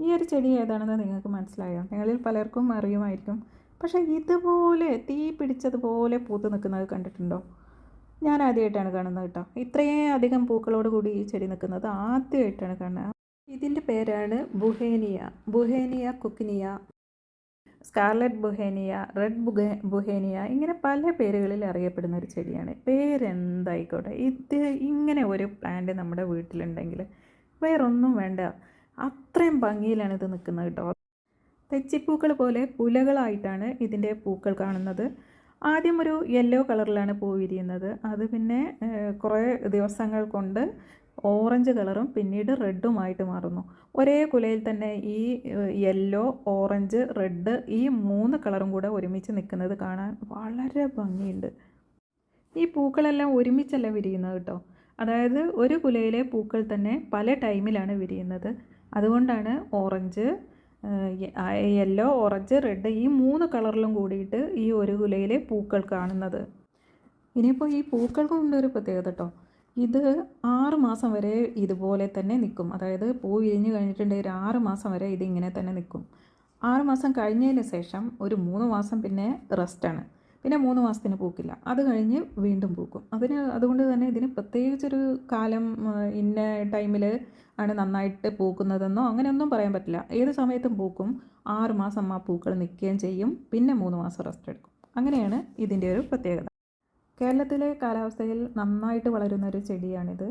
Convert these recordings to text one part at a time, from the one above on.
ഈ ഒരു ചെടി ഏതാണെന്ന് നിങ്ങൾക്ക് മനസ്സിലായോ? നിങ്ങളിൽ പലർക്കും അറിയുമായിരിക്കും. പക്ഷേ ഇതുപോലെ തീ പിടിച്ചതുപോലെ പൂത്ത് നിൽക്കുന്നത് കണ്ടിട്ടുണ്ടോ? ഞാൻ ആദ്യമായിട്ടാണ് കാണുന്നത് കേട്ടോ. ഇത്രയും അധികം പൂക്കളോട് കൂടി ഈ ചെടി നിൽക്കുന്നത് ആദ്യമായിട്ടാണ് കാണുന്നത്. ഇതിന്റെ പേരാണ് ബുഹേനിയ. ബുഹേനിയ കുക്കിനിയ സ്കാർലറ്റ് ബുഹേനിയ റെഡ് ബുഹേ ബുഹേനിയ ഇങ്ങനെ പല പേരുകളിൽ അറിയപ്പെടുന്ന ഒരു ചെടിയാണ്. പേരെന്തായിക്കോട്ടെ? ഇത് ഇങ്ങനെ ഒരു പ്ലാന്റ് നമ്മുടെ വീട്ടിലുണ്ടെങ്കിൽ വേറൊന്നും വേണ്ട. അത്രയും ഭംഗിയിലാണ് ഇത് നിൽക്കുന്നത് കേട്ടോ. തെച്ചിപ്പൂക്കൾ പോലെ പുലകളായിട്ടാണ് ഇതിന്റെ പൂക്കൾ കാണുന്നത്. ആദ്യം ഒരു യെല്ലോ കളറിലാണ് പൂ വിരിയുന്നത്. അത് പിന്നെ കുറേ ദിവസങ്ങൾ കൊണ്ട് ഓറഞ്ച് കളറും പിന്നീട് റെഡുമായിട്ട് മാറുന്നു. ഒരേ കുലയിൽ തന്നെ ഈ യെല്ലോ ഓറഞ്ച് റെഡ് ഈ മൂന്ന് കളറും കൂടെ ഒരുമിച്ച് നിൽക്കുന്നത് കാണാൻ വളരെ ഭംഗിയുണ്ട്. ഈ പൂക്കളെല്ലാം ഒരുമിച്ചല്ല വിരിയുന്നത് കേട്ടോ? അതായത് ഒരു കുലയിലെ പൂക്കൾ തന്നെ പല ടൈമിലാണ് വിരിയുന്നത്. അതുകൊണ്ടാണ് ഓറഞ്ച് യെല്ലോ ഓറഞ്ച് റെഡ് ഈ മൂന്ന് കളറിലും കൂടിയിട്ട് ഈ ഒരു കുലയിലെ പൂക്കൾ കാണുന്നത്. ഇനിയിപ്പോൾ ഈ പൂക്കൾ കൊണ്ടൊരു പ്രത്യേകത കേട്ടോ. ഇത് ആറ് മാസം വരെ ഇതുപോലെ തന്നെ നിൽക്കും. അതായത് പൂ വിരിഞ്ഞ് കഴിഞ്ഞിട്ടുണ്ടെങ്കിൽ ആറ് മാസം വരെ ഇതിങ്ങനെ തന്നെ നിൽക്കും. ആറ് മാസം കഴിഞ്ഞതിന് ശേഷം ഒരു മൂന്ന് മാസം പിന്നെ റെസ്റ്റാണ്. പിന്നെ മൂന്ന് മാസത്തിന് പൂക്കില്ല. അത് കഴിഞ്ഞ് വീണ്ടും പൂക്കും. അതിന് അതുകൊണ്ട് തന്നെ ഇതിന് പ്രത്യേകിച്ചൊരു കാലം ഇന്ന ടൈമിൽ ആണ് നന്നായിട്ട് പൂക്കുന്നതെന്നോ അങ്ങനെയൊന്നും പറയാൻ പറ്റില്ല. ഏത് സമയത്തും പൂക്കും. ആറ് മാസം ആ പൂക്കൾ നിൽക്കുകയും ചെയ്യും. പിന്നെ മൂന്ന് മാസം റെസ്റ്റ് എടുക്കും. അങ്ങനെയാണ് ഇതിന്റെ ഒരു പ്രത്യേകത. കേരളത്തിലെ കാലാവസ്ഥയിൽ നന്നായിട്ട് വളരുന്ന ഒരു ചെടിയാണിത്.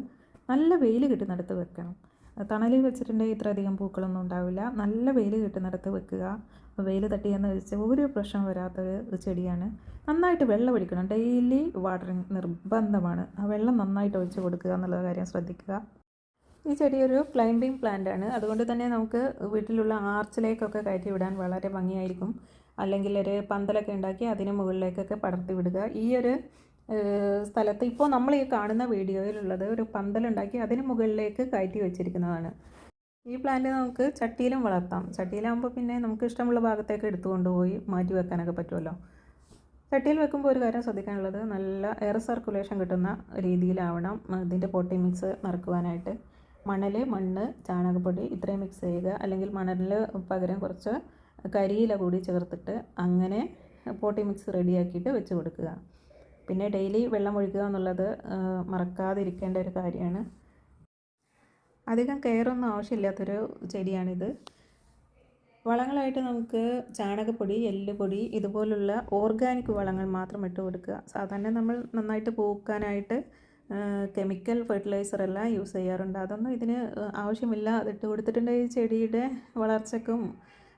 നല്ല വെയിൽ കിട്ടുന്നിടത്ത് വെക്കണം. തണലിൽ വെച്ചിട്ടുണ്ടെങ്കിൽ ഇത്രയധികം പൂക്കളൊന്നും ഉണ്ടാവില്ല. നല്ല വെയിൽ കിട്ടുന്നിടത്ത് വെക്കുക. വെയിൽ തട്ടിയെന്ന് വെച്ച് ഒരു പ്രശ്നം വരാത്തൊരു ചെടിയാണ്. നന്നായിട്ട് വെള്ളം ഒഴിക്കണം. ഡെയിലി വാട്ടറിങ് നിർബന്ധമാണ്. ആ വെള്ളം നന്നായിട്ട് ഒഴിച്ച് കൊടുക്കുക എന്നുള്ള കാര്യം ശ്രദ്ധിക്കുക. ഈ ചെടി ഒരു ക്ലൈംബിംഗ് പ്ലാന്റ് ആണ്. അതുകൊണ്ട് തന്നെ നമുക്ക് വീട്ടിലുള്ള ആർച്ചിലേക്കൊക്കെ കയറ്റി വിടാൻ വളരെ ഭംഗിയായിരിക്കും. അല്ലെങ്കിൽ ഒരു പന്തലൊക്കെ ഉണ്ടാക്കി അതിന് മുകളിലേക്കൊക്കെ പടർത്തി വിടുക. ഈ ഒരു സ്ഥലത്ത് ഇപ്പോൾ നമ്മൾ ഈ കാണുന്ന വീഡിയോയിലുള്ളത് ഒരു പന്തലുണ്ടാക്കി അതിന് മുകളിലേക്ക് കയറ്റി വെച്ചിരിക്കുന്നതാണ്. ഈ പ്ലാന്റ് നമുക്ക് ചട്ടിയിലും വളർത്താം. ചട്ടിയിലാകുമ്പോൾ പിന്നെ നമുക്ക് ഇഷ്ടമുള്ള ഭാഗത്തേക്ക് എടുത്തു കൊണ്ടുപോയി മാറ്റി വെക്കാനൊക്കെ പറ്റുമല്ലോ. ചട്ടിയിൽ വെക്കുമ്പോൾ ഒരു കാര്യം ശ്രദ്ധിക്കാനുള്ളത് നല്ല എയർ സർക്കുലേഷൻ കിട്ടുന്ന രീതിയിലാവണം. ഇതിന്റെ പൊട്ടി മിക്സ് നിറക്കുവാനായിട്ട്. മണൽ മണ്ണ് ചാണകപ്പൊടി ഇത്രയും മിക്സ് ചെയ്യുക. അല്ലെങ്കിൽ മണലിൽ പകരം കുറച്ച് കരിയില കൂടി ചേർത്തിട്ട് അങ്ങനെ പോട്ടി മിക്സ് റെഡിയാക്കിയിട്ട് വെച്ച് കൊടുക്കുക. പിന്നെ ഡെയിലി വെള്ളം ഒഴിക്കുക എന്നുള്ളത് മറക്കാതിരിക്കേണ്ട ഒരു കാര്യമാണ്. അധികം കെയറൊന്നും ആവശ്യമില്ലാത്തൊരു ചെടിയാണിത്. വളങ്ങളായിട്ട് നമുക്ക് ചാണകപ്പൊടി എല്ലുപൊടി ഇതുപോലുള്ള ഓർഗാനിക് വളങ്ങൾ മാത്രം ഇട്ട് കൊടുക്കുക. സാധാരണ നമ്മൾ നന്നായിട്ട് പൂക്കാനായിട്ട് കെമിക്കൽ ഫെർട്ടിലൈസർ എല്ലാം യൂസ് ചെയ്യാറുണ്ട്. അതൊന്നും ഇതിന് ആവശ്യമില്ല. അതിട്ട് കൊടുത്തിട്ടുണ്ടെങ്കിൽ ചെടിയുടെ വളർച്ചയ്ക്കും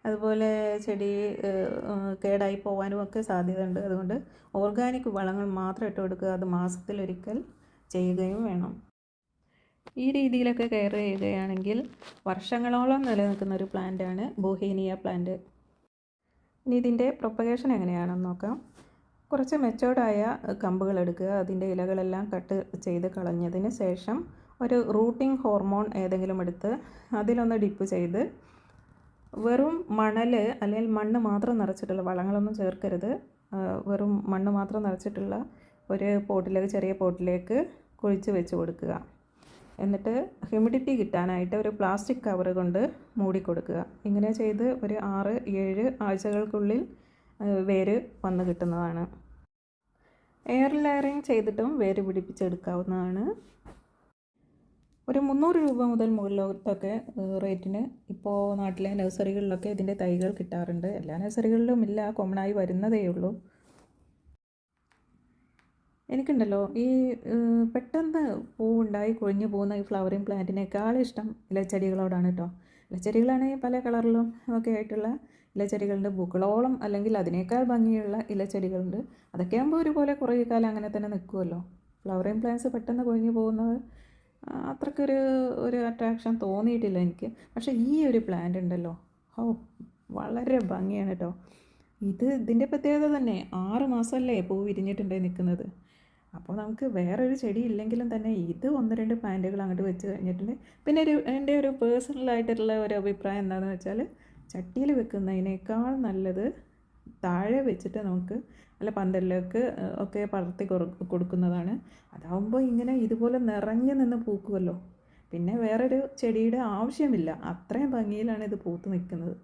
അതുപോലെ ചെടി കേടായി പോകാനും ഒക്കെ സാധ്യതയുണ്ട്. അതുകൊണ്ട് ഓർഗാനിക് വളങ്ങൾ മാത്രം ഇട്ട് കൊടുക്കുക. അത് മാസത്തിലൊരിക്കൽ ചെയ്യുകയും വേണം. ഈ രീതിയിലൊക്കെ കെയർ ചെയ്യുകയാണെങ്കിൽ വർഷങ്ങളോളം നിലനിൽക്കുന്ന ഒരു പ്ലാന്റാണ് ബോഹേനിയ പ്ലാന്റ് ഇനി ഇതിന്റെ പ്രൊപ്പഗേഷൻ എങ്ങനെയാണെന്ന് നോക്കാം. കുറച്ച് മെച്ചോർഡായ കമ്പുകൾ എടുക്കുക. അതിന്റെ ഇലകളെല്ലാം കട്ട് ചെയ്ത് കളഞ്ഞതിന് ശേഷം ഒരു റൂട്ടിംഗ് ഹോർമോൺ ഏതെങ്കിലും എടുത്ത് അതിലൊന്ന് ഡിപ്പ് ചെയ്ത് വെറും മണൽ അല്ലെങ്കിൽ മണ്ണ് മാത്രം നിറച്ചിട്ടുള്ള വളങ്ങളൊന്നും ചേർക്കരുത്. വെറും മണ്ണ് മാത്രം നിറച്ചിട്ടുള്ള ഒരു പോട്ടിലേക്ക് ചെറിയ പോട്ടിലേക്ക് കുഴിച്ച് വെച്ച് കൊടുക്കുക. എന്നിട്ട് ഹ്യൂമിഡിറ്റി കിട്ടാനായിട്ട് ഒരു പ്ലാസ്റ്റിക് കവർ കൊണ്ട് മൂടി കൊടുക്കുക. ഇങ്ങനെ ചെയ്ത് ഒരു ആറ് ഏഴ് ആഴ്ചകൾക്കുള്ളിൽ വേര് വന്ന് കിട്ടുന്നതാണ്. എയർ ലെയറിങ് ചെയ്തിട്ടും വേര് പിടിപ്പിച്ചെടുക്കാവുന്നതാണ്. ഒരു മുന്നൂറ് രൂപ മുതൽ മുകളിലോട്ടൊക്കെ റേറ്റിന് ഇപ്പോൾ നാട്ടിലെ നഴ്സറികളിലൊക്കെ ഇതിന്റെ തൈകൾ കിട്ടാറുണ്ട്. എല്ലാ നഴ്സറികളിലും ഇല്ല കോമണായി വരുന്നതേ ഉള്ളൂ. എനിക്കുണ്ടല്ലോ ഈ പെട്ടെന്ന് പൂവുണ്ടായി കൊഴിഞ്ഞു പോകുന്ന ഈ ഫ്ലവറിങ് പ്ലാന്റിനേക്കാൾ ഇഷ്ടം ഇലച്ചെടികളോടാണ് കേട്ടോ ഇലച്ചെടികളാണെങ്കിൽ പല കളറിലും ഒക്കെ ആയിട്ടുള്ള ഇലച്ചെടികളുണ്ട്. പൂക്കളോളം അല്ലെങ്കിൽ അതിനേക്കാൾ ഭംഗിയുള്ള ഇലച്ചെടികളുണ്ട്. അതൊക്കെ ആകുമ്പോൾ ഒരുപോലെ കുറേ കാലം അങ്ങനെ തന്നെ നിൽക്കുമല്ലോ ഫ്ലവറിങ് പ്ലാന്റ്സ് പെട്ടെന്ന് കൊഴിഞ്ഞു പോകുന്നത് ആ, അത്രയ്ക്കൊരു ഒരു അട്രാക്ഷൻ തോന്നിയിട്ടില്ല എനിക്ക്. പക്ഷേ ഈ ഒരു പ്ലാന്റ് ഉണ്ടല്ലോ. ഓ വളരെ ഭംഗിയാണ് കേട്ടോ ഇത് ഇതിന്റെ പ്രത്യേകത തന്നെ ആറ് മാസമല്ലേ പൂ വിരിഞ്ഞിട്ടുണ്ടായി നിൽക്കുന്നത് അപ്പോൾ നമുക്ക് വേറൊരു ചെടി ഇല്ലെങ്കിലും തന്നെ ഇത് ഒന്ന് രണ്ട് പ്ലാന്റുകൾ അങ്ങോട്ട് വെച്ച് കഴിഞ്ഞിട്ടുണ്ട്. പിന്നെ ഒരു എന്റെ ഒരു പേഴ്സണലായിട്ടുള്ള ഒരു അഭിപ്രായം എന്താണെന്ന് വെച്ചാൽ ചട്ടിയിൽ വെക്കുന്നതിനേക്കാൾ നല്ലത് താഴെ വെച്ചിട്ട് നമുക്ക് അല്ല പന്തലിലേക്ക് ഒക്കെ പടർത്തി കൊടുക്കുന്നതാണ്. അതാവുമ്പോൾ ഇങ്ങനെ ഇതുപോലെ നിറഞ്ഞു നിന്ന് പൂക്കുമല്ലോ പിന്നെ വേറൊരു ചെടിയുടെ ആവശ്യമില്ല. അത്രയും ഭംഗിയിലാണ് ഇത് പൂത്ത് നിൽക്കുന്നത്